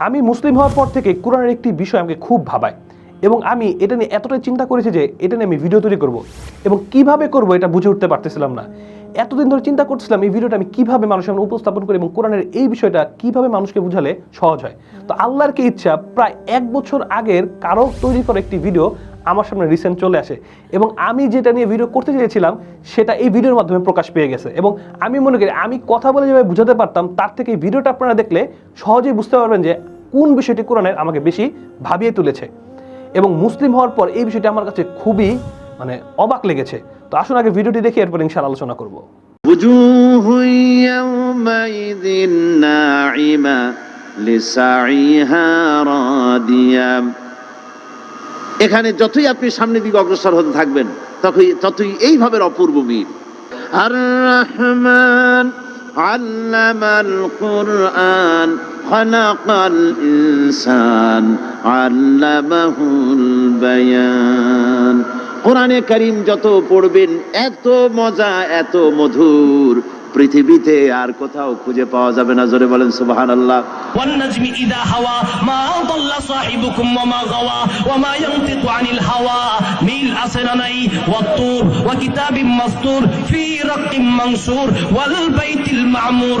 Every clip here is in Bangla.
আমি মুসলিম হওয়ার পর থেকে কোরআনের একটি বিষয় আমাকে খুব ভাবায় এবং আমি এটা নিয়ে এতটাই চিন্তা করেছি যে এটা নিয়ে আমি ভিডিও তৈরি করব এবং কীভাবে করব এটা বুঝে উঠতে পারতেছিলাম না। এতদিন ধরে চিন্তা করছিলাম এই ভিডিওটা আমি কীভাবে মানুষের সামনে উপস্থাপন করি এবং কোরআনের এই বিষয়টা কীভাবে মানুষকে বুঝালে সহজ হয়। তো আল্লাহর কি ইচ্ছা, প্রায় এক বছর আগের কারও তৈরি করা একটি ভিডিও আমার সামনে রিসেন্ট চলে আসে। এবং আমি যেটা নিয়ে ভিডিও করতে চেয়েছিলাম, সেটা এই ভিডিওর মাধ্যমে প্রকাশ পেয়ে গেছে। এবং আমি মনে করি, আমি কথা বলে যেভাবে বুঝাতে পারতাম, তার থেকে এই ভিডিওটা আপনারা দেখলে সহজেই বুঝতে পারবেন যে কোন বিষয়টি কোরআনের আমাকে বেশি ভাবিয়ে তুলেছে। এবং মুসলিম হওয়ার পর এই বিষয়টি আমার কাছে খুবই মানে অবাক লেগেছে। তো আসুন আগে ভিডিওটি দেখে, এরপর ইনশাআল্লাহ আলোচনা করব। লিসাইহা রাদিয়া এখানে যতই আপনি সামনের দিকে অগ্রসর হতে থাকবেন ততই ততই এইভাবে অপূর্ব মিল আর রহমান علم القرآن خلق الإنسان علمه البيان কোরআনে করিম যত পড়বেন এত মজা এত মধুর পৃথিবীতে আর কোথাও খুঁজে পাওয়া যাবে না। জোরে বলেন সুবহান আল্লাহ ওয়ান্নাজমি হাওয়া, মা গাওয়া হাওয়া। নীল আছে না নাই? ওয়া তুর ওয়া কিতাবিম মাসতুর, ফি রাক্কিম মানসুর ওয়াল বাইতিল মামুর।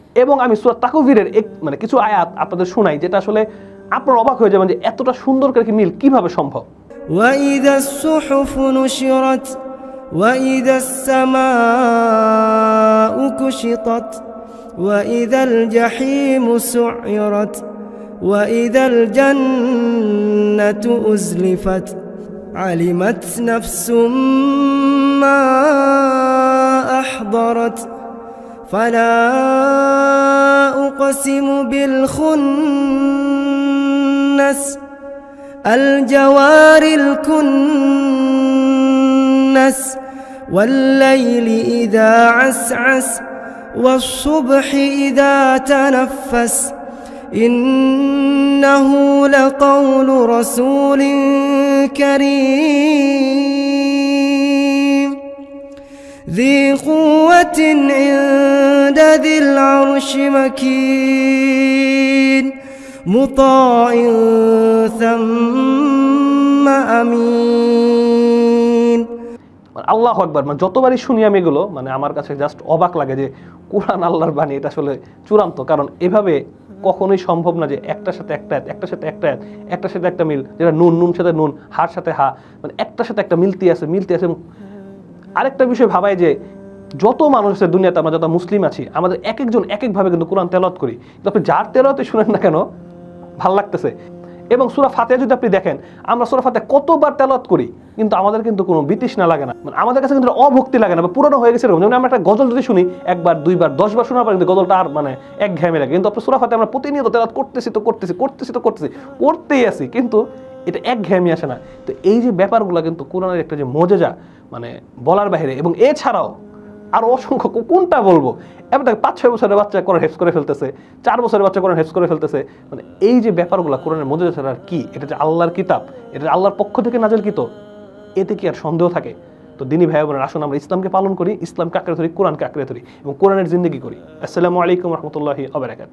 এবং আমি সুরা তাকুভিরের এক মানে কিছু আয়াত আপনাদের শোনাই যেটা আসলে আপনার অবাক হয়ে যাবেন যে এতটা সুন্দর করে কি মিল কিভাবে সম্ভব وإذا الصحف نشرت وإذا السماء كشطت وإذا الجحيم سعرت وإذا الجنة أزلفت علمت نفس ما أحضرت فلا أقسم بالخنس الجوار الكنس والليل إذا عسعس والصبح إذا تنفس إنه لقول رسول كريم ذي قوة عند ذي العرش مكين مطاع ثم أمين মানে আল্লাহ আকবার মানে যতবারই শুনি আমি এগুলো মানে আমার কাছে জাস্ট অবাক লাগে যে কোরআন আল্লাহর বাণী এটা আসলে চূড়ান্ত কারণ এভাবে কখনোই সম্ভব না যে একটার সাথে একটা এক, একটার সাথে একটা এক, একটার সাথে একটা মিল যেটা নুন নুন সাথে নুন হার সাথে হা মানে একটার সাথে একটা মিলতি আছে মিলতি আছে আরেকটা বিষয় ভাবায় যে যত মানুষ আছে দুনিয়াতে, আমরা যত মুসলিম আছি, আমাদের এক একজন এক একভাবে কিন্তু কোরআন তেলত করি। কিন্তু আপনি যার তেলতে শুনেন না কেন, ভালো লাগতেছে। এবং সুরা ফাতে যদি আপনি দেখেন, আমরা সুরা ফাতে কতবার তেলত করি, কিন্তু আমাদের কিন্তু কোনো বিতৃষ্ণা লাগে না। মানে আমাদের কাছে কিন্তু অভক্তি লাগে না, বা পুরনো হয়ে গেছে যেমন আমরা একটা গজল যদি শুনি, একবার, দুইবার, দশবার শোনার পর কিন্তু গজলটা আর মানে এক ঘ্যামে লাগে। কিন্তু আপনি সুরা ফাতে আমরা প্রতিনিয়ত তেলত করতেছি তো করতেছি করতেছি তো করতেছি, করতেই আছি, কিন্তু এটা এক ঘ্যামি আসে না। তো এই যে ব্যাপারগুলো কিন্তু কোরআনের একটা যে মজেজা মানে বলার বাইরে, এবং এছাড়াও আরও অসংখ্য কোনটা বলব? এবার দেখ, পাঁচ, ছয় বছরের বাচ্চা কোরআন হেফস করে ফেলতেছে, চার বছরের বাচ্চা কোরআন হেফস করে ফেলতেছে মানে এই যে ব্যাপারগুলো কোরআনের মধ্যে ছাড়া আর কি? এটা যে আল্লাহর কিতাব, এটা আল্লাহর পক্ষ থেকে নাজেলকৃত, এতে কি আর সন্দেহ থাকে? তো দিনী ভাই বোনের, আসুন আমরা ইসলামকে পালন করি, ইসলামকে আঁকড়ে ধরি, কোরআনকে আঁকড়ে ধরি এবং কোরআনের জিন্দগি করি। আসসালামু আলাইকুম রহমতুল্লাহি আবরাকাত